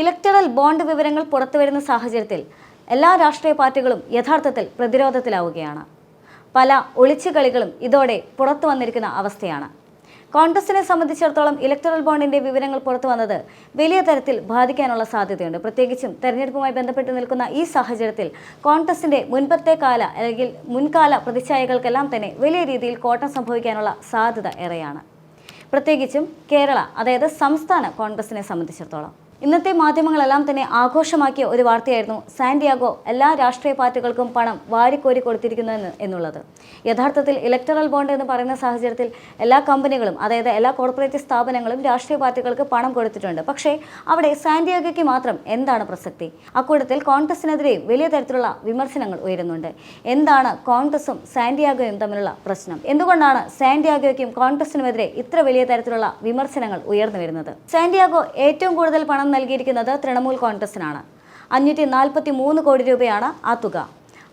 Electoral bond വിവരങ്ങൾ പുറത്തുവരുന്ന സാഹചര്യത്തിൽ എല്ലാ രാഷ്ട്രീയ പാർട്ടികളും യഥാർത്ഥത്തിൽ പ്രതിരോധത്തിലാവുകയാണ്. പല ഒളിച്ചുകളികളും ഇതോടെ പുറത്തു വന്നിരിക്കുന്ന അവസ്ഥയാണ്. കോൺഗ്രസിനെ സംബന്ധിച്ചിടത്തോളം ഇലക്ടറൽ ബോണ്ടിന്റെ വിവരങ്ങൾ പുറത്തു വന്നത് വലിയ തരത്തിൽ ബാധിക്കാനുള്ള സാധ്യതയുണ്ട്. പ്രത്യേകിച്ചും തെരഞ്ഞെടുപ്പുമായി ബന്ധപ്പെട്ട് നിൽക്കുന്ന ഈ സാഹചര്യത്തിൽ കോൺഗ്രസിന്റെ മുൻപത്തെ കാല അല്ലെങ്കിൽ മുൻകാല പ്രതിച്ഛായകൾക്കെല്ലാം തന്നെ വലിയ രീതിയിൽ കോട്ടം സംഭവിക്കാനുള്ള സാധ്യത ഏറെയാണ്. പ്രത്യേകിച്ചും കേരള അതായത് സംസ്ഥാന കോൺഗ്രസിനെ സംബന്ധിച്ചിടത്തോളം. ഇന്നത്തെ മാധ്യമങ്ങളെല്ലാം തന്നെ ആഘോഷമാക്കിയ ഒരു വാർത്തയായിരുന്നു സാന്റിയാഗോ എല്ലാ രാഷ്ട്രീയ പാർട്ടികൾക്കും പണം വാരിക്കോരി കൊടുത്തിരിക്കുന്നു എന്നുള്ളത്. യഥാർത്ഥത്തിൽ ഇലക്ടറൽ ബോണ്ട് എന്ന് പറയുന്ന സാഹചര്യത്തിൽ എല്ലാ കമ്പനികളും അതായത് എല്ലാ കോർപ്പറേറ്റ് സ്ഥാപനങ്ങളും രാഷ്ട്രീയ പാർട്ടികൾക്ക് പണം കൊടുത്തിട്ടുണ്ട്. പക്ഷേ അവിടെ സാന്റിയാഗോയ്ക്ക് മാത്രം എന്താണ് പ്രസക്തി? അക്കൂട്ടത്തിൽ കോൺഗ്രസിനെതിരെയും വലിയ തരത്തിലുള്ള വിമർശനങ്ങൾ ഉയരുന്നുണ്ട്. എന്താണ് കോൺഗ്രസും സാന്റിയാഗോയും തമ്മിലുള്ള പ്രശ്നം? എന്തുകൊണ്ടാണ് സാന്റിയാഗോയ്ക്കും കോൺഗ്രസിനുമെതിരെ ഇത്ര വലിയ തരത്തിലുള്ള വിമർശനങ്ങൾ ഉയർന്നു വരുന്നത്? സാന്റിയാഗോ ഏറ്റവും കൂടുതൽ പണം നൽകിയിരിക്കുന്നത് തൃണമൂൽ കോൺഗ്രസിനാണ്. അഞ്ഞൂറ്റി നാൽപ്പത്തി മൂന്ന് കോടി രൂപയാണ് ആ തുക.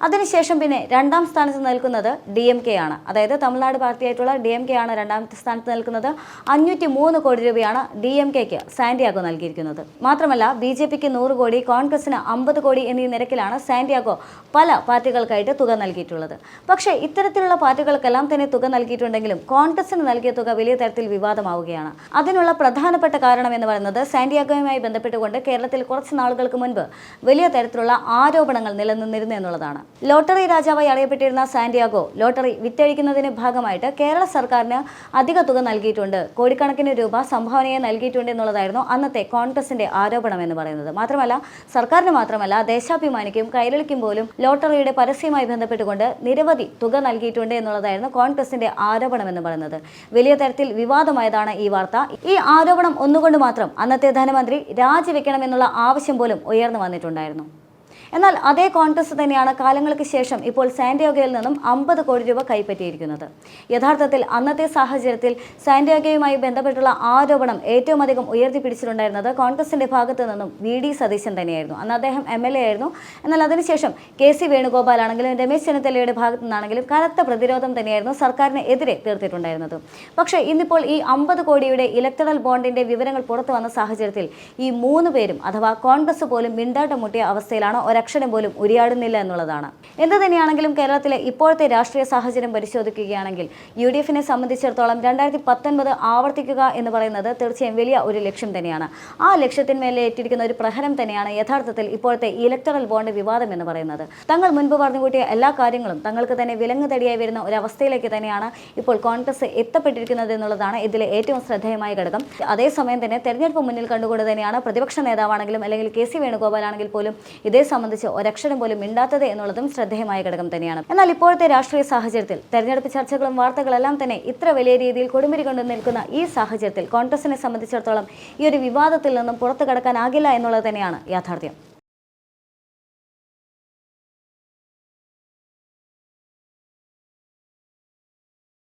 അതിനുശേഷം പിന്നെ രണ്ടാം സ്ഥാനത്ത് നിൽക്കുന്നത് ഡി എം കെ ആണ്. അതായത് തമിഴ്നാട് പാർട്ടിയായിട്ടുള്ള ഡി എം കെ ആണ് രണ്ടാമത്തെ സ്ഥാനത്ത് നിൽക്കുന്നത്. അഞ്ഞൂറ്റി മൂന്ന് കോടി രൂപയാണ് ഡി എം കെക്ക് സാന്റിയാഗോ നൽകിയിരിക്കുന്നത്. മാത്രമല്ല ബി ജെ പിക്ക് നൂറ് കോടി കോൺഗ്രസിന് അമ്പത് കോടി എന്നീ നിരക്കിലാണ് സാന്റിയാഗോ പല പാർട്ടികൾക്കായിട്ട് തുക നൽകിയിട്ടുള്ളത്. പക്ഷേ ഇത്തരത്തിലുള്ള പാർട്ടികൾക്കെല്ലാം തന്നെ തുക നൽകിയിട്ടുണ്ടെങ്കിലും കോൺഗ്രസിന് നൽകിയ തുക വലിയ തരത്തിൽ വിവാദമാവുകയാണ്. അതിനുള്ള പ്രധാനപ്പെട്ട കാരണം എന്ന് പറയുന്നത് സാന്റിയാഗോയുമായി ബന്ധപ്പെട്ടുകൊണ്ട് കേരളത്തിൽ കുറച്ച് നാളുകൾക്ക് മുൻപ് വലിയ തരത്തിലുള്ള ആരോപണങ്ങൾ നിലനിന്നിരുന്നു എന്നുള്ളതാണ്. ലോട്ടറി രാജാവായി അറിയപ്പെട്ടിരുന്ന സാന്റിയാഗോ ലോട്ടറി വിറ്റഴിക്കുന്നതിന് ഭാഗമായിട്ട് കേരള സർക്കാരിന് അധിക തുക നൽകിയിട്ടുണ്ട്. കോടിക്കണക്കിന് രൂപ സംഭാവനയെ നൽകിയിട്ടുണ്ട് എന്നുള്ളതായിരുന്നു അന്നത്തെ കോൺഗ്രസിന്റെ ആരോപണം എന്ന് പറയുന്നത്. മാത്രമല്ല സർക്കാരിന് മാത്രമല്ല ദേശാഭിമാനിക്കും കൈരളിക്കും പോലും ലോട്ടറിയുടെ പരസ്യമായി ബന്ധപ്പെട്ടുകൊണ്ട് നിരവധി തുക നൽകിയിട്ടുണ്ട് എന്നുള്ളതായിരുന്നു കോൺഗ്രസിന്റെ ആരോപണം എന്ന് പറയുന്നത്. വലിയ തരത്തിൽ വിവാദമായതാണ് ഈ വാർത്ത. ഈ ആരോപണം ഒന്നുകൊണ്ട് മാത്രം അന്നത്തെ ധനമന്ത്രി രാജിവെക്കണമെന്നുള്ള ആവശ്യം പോലും ഉയർന്നു വന്നിട്ടുണ്ടായിരുന്നു. എന്നാൽ അതേ കോൺഗ്രസ് തന്നെയാണ് കാലങ്ങൾക്ക് ശേഷം ഇപ്പോൾ സാൻഡിയോഗയിൽ നിന്നും അമ്പത് കോടി രൂപ കൈപ്പറ്റിയിരിക്കുന്നത്. യഥാർത്ഥത്തിൽ അന്നത്തെ സാഹചര്യത്തിൽ സാൻഡിയോഗയുമായി ബന്ധപ്പെട്ടുള്ള ആരോപണം ഏറ്റവും അധികം ഉയർത്തിപ്പിടിച്ചിട്ടുണ്ടായിരുന്നത് കോൺഗ്രസിന്റെ ഭാഗത്തു നിന്നും വി ഡി സതീശൻ തന്നെയായിരുന്നു. അന്ന് അദ്ദേഹം എം എൽ എ ആയിരുന്നു. എന്നാൽ അതിനുശേഷം കെ സി വേണുഗോപാൽ ആണെങ്കിലും രമേശ് ചെന്നിത്തലയുടെ ഭാഗത്തു നിന്നാണെങ്കിലും കനത്ത പ്രതിരോധം തന്നെയായിരുന്നു സർക്കാരിന് എതിരെ തീർത്തിട്ടുണ്ടായിരുന്നത്. പക്ഷേ ഇന്നിപ്പോൾ ഈ അമ്പത് കോടിയുടെ ഇലക്ടറൽ ബോണ്ടിന്റെ വിവരങ്ങൾ പുറത്തു വന്ന സാഹചര്യത്തിൽ ഈ മൂന്ന് പേരും അഥവാ കോൺഗ്രസ് പോലും മിണ്ടാട്ടം മുട്ടിയ അവസ്ഥയിലാണ് ഒരക്ഷരം പോലും ഉരിയാടുന്നില്ല എന്നുള്ളതാണ്. എന്ത് തന്നെയാണെങ്കിലും കേരളത്തിലെ ഇപ്പോഴത്തെ രാഷ്ട്രീയ സാഹചര്യം പരിശോധിക്കുകയാണെങ്കിൽ യു ഡി എഫിനെ സംബന്ധിച്ചിടത്തോളം രണ്ടായിരത്തി പത്തൊൻപത് ആവർത്തിക്കുക എന്ന് പറയുന്നത് തീർച്ചയായും വലിയ ഒരു ലക്ഷ്യം തന്നെയാണ്. ആ ലക്ഷ്യത്തിന്മേലെ ഏറ്റിരിക്കുന്ന ഒരു പ്രഹരം തന്നെയാണ് യഥാർത്ഥത്തിൽ ഇപ്പോഴത്തെ ഇലക്ടറൽ ബോണ്ട് വിവാദം എന്ന് പറയുന്നത്. തങ്ങൾ മുൻപ് പറഞ്ഞുകൂട്ടിയ എല്ലാ കാര്യങ്ങളും തങ്ങൾക്ക് തന്നെ വിലങ്ങ് തടിയായി വരുന്ന ഒരവസ്ഥയിലേക്ക് തന്നെയാണ് ഇപ്പോൾ കോൺഗ്രസ് എത്തപ്പെട്ടിരിക്കുന്നത് എന്നുള്ളതാണ് ഇതിലെ ഏറ്റവും ശ്രദ്ധേയമായ ഘടകം. അതേസമയം തന്നെ തെരഞ്ഞെടുപ്പ് മുന്നിൽ കണ്ടുകൊണ്ട് തന്നെയാണ് പ്രതിപക്ഷ നേതാവാണെങ്കിലും അല്ലെങ്കിൽ കെ സി വേണുഗോപാൽ ആണെങ്കിൽ പോലും ഇതേ സംബന്ധിച്ച് ഒരക്ഷരം പോലും മിണ്ടാത്തത് എന്നുള്ളതും ശ്രദ്ധേയമായ ഘടകം തന്നെയാണ്. എന്നാൽ ഇപ്പോഴത്തെ രാഷ്ട്രീയ സാഹചര്യത്തിൽ തെരഞ്ഞെടുപ്പ് ചർച്ചകളും വാർത്തകളെല്ലാം തന്നെ ഇത്ര വലിയ രീതിയിൽ കൊടുമ്പിരി കൊണ്ടു നിൽക്കുന്ന ഈ സാഹചര്യത്തിൽ കോൺഗ്രസിനെ സംബന്ധിച്ചിടത്തോളം ഈ ഒരു വിവാദത്തിൽ നിന്നും പുറത്തു കടക്കാനാകില്ല എന്നുള്ളത് തന്നെയാണ് യാഥാർത്ഥ്യം.